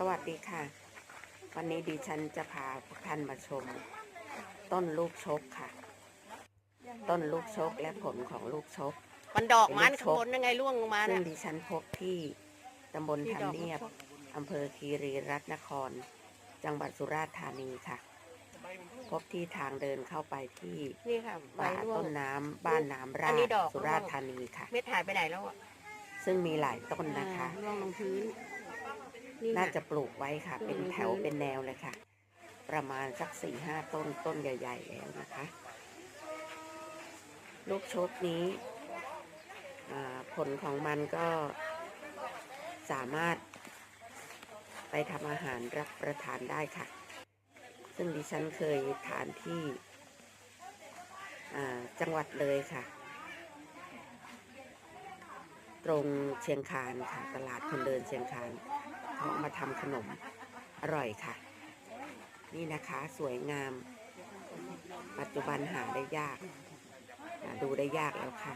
สวัสดีค่ะ วันนี้ดิฉันจะพาทุกท่านมาชม ต้นลูกชกค่ะ ต้นลูกชกและผลของลูกชกมันดอกมันเป็นลูกชข้ากงบนยังไงร่วงลงมาซึ่เนี่งยดิฉันพบที่ตำบลที่ทันดอกเนียบลูกชกอำเภอคีรีรัตนคร จังหวัดสุราษฎร์ธานีค่ะ พบที่ทางเดินเข้าไปที่นี่ค่ะใบป่าร่วงต้นน้ำบ้านน้ำราอันนี้ดดอกสุราษฎร์ธานีค่ะ เม็ดหายไปไหนแล้วอะซึ่งมีหลายต้นนะคะอ่าร่วงลงพื้น นี่น่าค่ะจะปลูกไว้ค่ะปลูกเป็นในแถวพื้นเป็นแนวเลยค่ะ ประมาณสักสี่ห้าต้นต้นใหญ่ ๆ แล้วนะคะ ลูกชกนี้อ่าผลของมันก็สามารถไปทำอาหารรับประทานได้ค่ะ ซึ่งดิฉันเคยทานที่อ่าจังหวัดเลยค่ะ ตรงเชียงคานค่ะ ตลาดคนเดินเชียงคาน เขาเอามาทำขนมอร่อยค่ะ นี่นะคะสวยงาม ปัจจุบันหาได้ยาก ดูได้ยากแล้วค่ะ